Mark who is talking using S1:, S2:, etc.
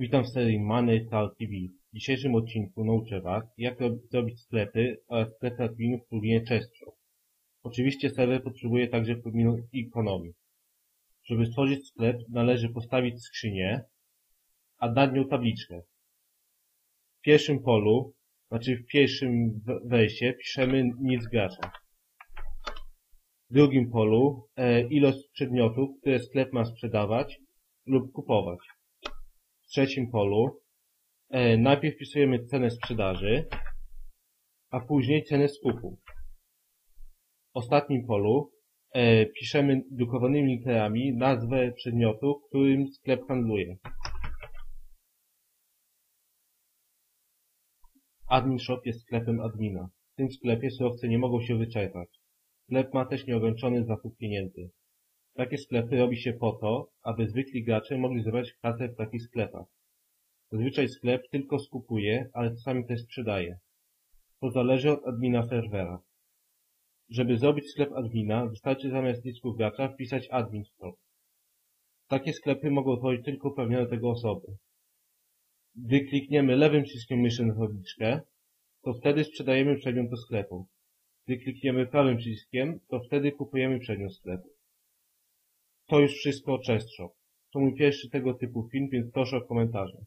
S1: Witam w serii Money Talk TV. W dzisiejszym odcinku nauczę Was, jak rob- zrobić sklepy oraz sklepy adminów w pluginie ChestShop. Oczywiście serwer potrzebuje także pluginu Economy. Żeby stworzyć sklep, należy postawić skrzynię, a dać nią tabliczkę. W pierwszym polu, znaczy w pierwszym we- wejście, piszemy nic gracza. W drugim polu e, ilość przedmiotów, które sklep ma sprzedawać lub kupować. Trzecim polu e, najpierw wpisujemy cenę sprzedaży, a później cenę skupu. W ostatnim polu e, piszemy drukowanymi literami nazwę przedmiotu, którym sklep handluje. Admin Shop jest sklepem admina. W tym sklepie surowce nie mogą się wyczerpać. Sklep ma też nieograniczony zakup pieniędzy. Takie sklepy robi się po to, aby zwykli gracze mogli zebrać kasę w takich sklepach. Zazwyczaj sklep tylko skupuje, ale czasami też sprzedaje. To zależy od admina serwera. Żeby zrobić sklep admina, wystarczy zamiast nisku gracza wpisać admin stop. Takie sklepy mogą tworzyć tylko uprawnione tego osoby. Gdy klikniemy lewym przyciskiem myszy na tabliczkę, to wtedy sprzedajemy przedmiot do sklepu. Gdy klikniemy prawym przyciskiem, to wtedy kupujemy przedmiot sklepu. To już wszystko o ChestShop. To mój pierwszy tego typu film, więc proszę o komentarze.